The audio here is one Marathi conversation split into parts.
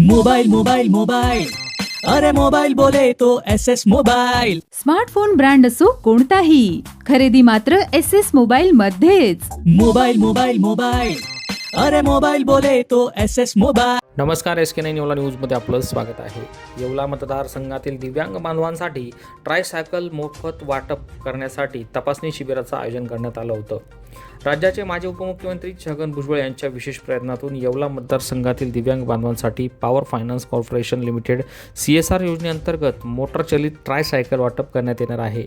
मोबाइल मोबाइल मोबाइल अरे मोबाइल बोले तो S S mobile smartphone brand असो कोणताही. खरेदी मात्र एस एस मोबाईल मध्येच. मोबाइल मोबाइल मोबाइल अरे मोबाइल बोले तो एस एस मोबाइल नमस्कार एस के नाईन येवला न्यूजमध्ये आपलं स्वागत आहे. येवला मतदारसंघातील दिव्यांग बांधवांसाठी ट्रायसायकल मोफत वाटप करण्यासाठी तपासणी शिबिराचं आयोजन करण्यात आलं होतं. राज्याचे माजी उपमुख्यमंत्री छगन भुजबळ यांच्या विशेष प्रयत्नातून येवला मतदारसंघातील दिव्यांग बांधवांसाठी power finance corporation limited C S R योजनेअंतर्गत मोटरचलित ट्रायसायकल वाटप करण्यात येणार आहे.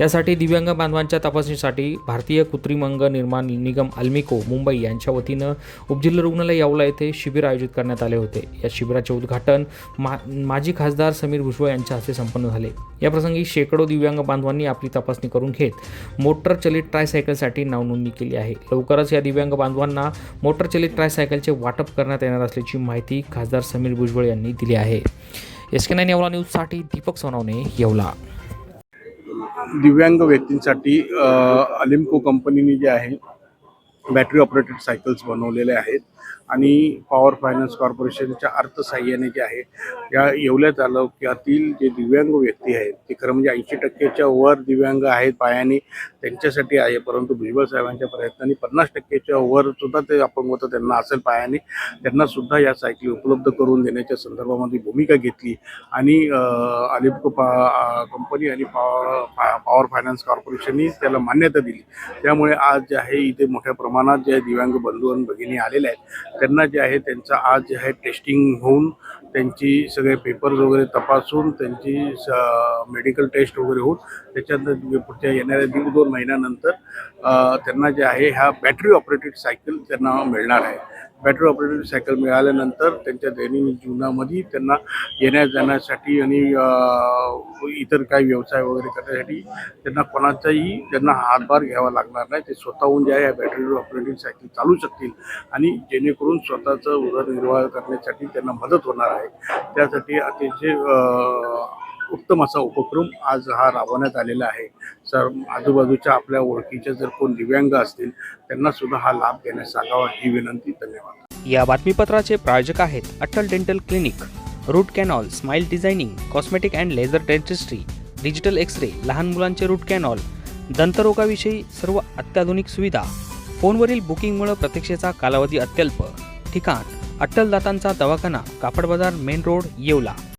यासाठी दिव्यांग बांधवांच्या तपासणीसाठी भारतीय कृत्रिम अंग निर्माण निगम अल्मिको मुंबई यांच्या वतीनं उपजिल्हा रुग्णालय येवला येथे शिबिर आयोजित करण्यात आले होते. या शिबिराचे उद्घाटन मा माजी खासदार समीर भुजबळ यांच्या हस्ते संपन्न झाले. याप्रसंगी शेकडो दिव्यांग बांधवांनी आपली तपासणी करून घेत मोटरचलित ट्रायसायकलसाठी नावनोंदणी केली. आहे. लवकरच या दिव्यांग बांधवांना मोटरचलित ट्रायसायकलचे वाटप करण्यात येणार असल्याची माहिती खासदार समीर भुजबळ यांनी दिली आहे. एस के नाईन येवला न्यूजसाठी दीपक सोनवणे येवला. दिव्यांग व्यक्तींसाठी अलिम्को कंपनीने जे आहे बॅटरी ऑपरेटेड सायकल्स बनवलेल्या आहेत. आणि पॉवर फायनान्स कॉर्पोरेशनच्या अर्थसहाय्याने जे आहे या येवल्या तालुक्यातील जे दिव्यांग व्यक्ती आहेत ते खरं म्हणजे ऐंशी टक्क्याच्या वर दिव्यांग आहेत पायाने त्यांच्यासाठी आहे परंतु भुजबळ साहेबांच्या प्रयत्नाने पन्नास टक्क्याच्या वर सुद्धा ते अपंगत्व त्यांना असेल पायाने त्यांना सुद्धा या सायकली उपलब्ध करून देण्याच्या संदर्भामध्ये भूमिका घेतली. आणि अ, पा कंपनी आणि पॉवर पॉवर फायनान्स कॉर्पोरेशननी त्याला मान्यता दिली. त्यामुळे आज जे आहे इथे मोठ्या प्रमाणात जे दिव्यांग बंधू आणि भगिनी आलेले आहेत त्यांना जे आहे त्यांचं आज जे आहे टेस्टिंग होऊन त्यांची सगळे पेपर्स वगैरे तपासून त्यांची मेडिकल टेस्ट वगैरे होऊन त्याच्यानंतर पुढच्या येणाऱ्या दीड दोन महिन्यानंतर त्यांना जे आहे ह्या बॅटरी ऑपरेटेड सायकल त्यांना मिळणार आहे. बॅटरी ऑपरेटेड सायकल मिळाल्यानंतर त्यांच्या दैनंदिन जीवनामध्ये त्यांना येण्या जाण्यासाठी आणि इतर काही व्यवसाय वगैरे करण्यासाठी त्यांना कोणाचाही त्यांना हातभार घ्यावा लागणार नाही. ते स्वतःहून जे आहे या बॅटरी ऑपरेटिंग सायकल चालू शकतील आणि जेणेकरून स्वतःचं उदरनिर्वाह करण्यासाठी त्यांना मदत होणार आहे. त्यासाठी अतिशय उत्तम असा उपक्रम आज हा राबवण्यात आलेला आहे. सर आजूबाजूच्या आपल्या ओळखीचे जर कोण दिव्यांग असतील त्यांना सुद्धा हा लाभ घेण्यास सांगावा ही विनंती. धन्यवाद. या बातमीपत्राचे प्रायोजक आहेत Atal dental clinic root canal smile designing cosmetic and laser dentistry digital X ray लहान मुलांचे रूट कॅनॉल दंतरोगाविषयी सर्व अत्याधुनिक सुविधा फोनवरील बुकिंगमुळे प्रतीक्षेचा कालावधी अत्यल्प. ठिकाण अट्टल दातांचा दवाखाना कापड बाजार मेन रोड येवला.